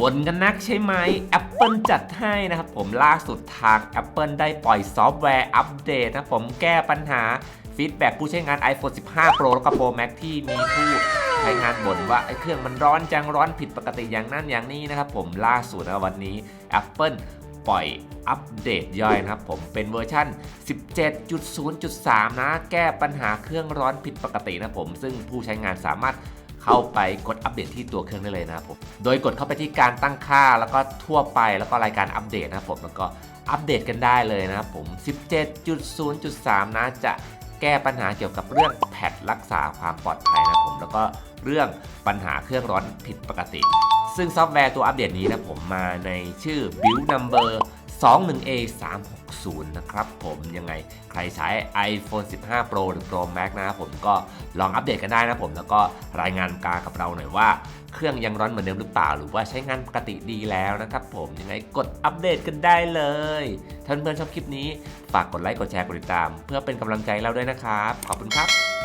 บนกันนักใช่ไหม Apple จัดให้นะครับผมล่าสุดทาง Apple ได้ปล่อยซอฟต์แวร์อัปเดตนะผมแก้ปัญหาฟีดแบ็ผู้ใช้งาน iPhone 15 Pro แล้วก็ Pro Max ที่มีผู้ใช้งานบ่นว่าไอ้เครื่องมันร้อนจังร้อนผิดปกติอย่างนั้นอย่างนี้นะครับผมล่าสุดนะวันนี้ Apple ปล่อยอัปเดตย่อยนะครับผมเป็นเวอร์ชัน17.0.3 นะ แก้ปัญหาเครื่องร้อนผิดปกตินะผม ซึ่งผู้ใช้งานสามารถ เข้าไปกดอัปเดตที่ตัวเครื่องได้เลยนะครับผมโดยกดเข้าไปที่การตั้งค่าแล้วก็ทั่วไปแล้วก็รายการอัปเดตนะครับผมแล้วก็อัปเดตกันได้เลยนะครับผม 17.0.3 นะจะแก้ปัญหาเกี่ยวกับเรื่องแพทรักษาความปลอดภัยนะครับผม แล้วก็เรื่องปัญหาเครื่องร้อนผิดปกติ ซึ่งซอฟต์แวร์ตัวอัปเดตนี้นะผมมาในชื่อ build number 21A36 0 นะครับผมยังไงใครใช้ iPhone 15 Pro หรือ Pro Max นะครับผมก็ลองอัปเดตกันได้นะผมแล้วก็รายงานกากับเราหน่อยว่า เครื่องยังร้อนเหมือนเดิมหรือเปล่า หรือว่าใช้งานปกติดีแล้วนะครับผมยังไงกดอัปเดตกันได้เลยท่านเพื่อนชอบคลิปนี้ ฝากกดไลค์กดแชร์กดติดตาม เพื่อเป็นกำลังใจเราด้วยนะครับ ขอบคุณครับ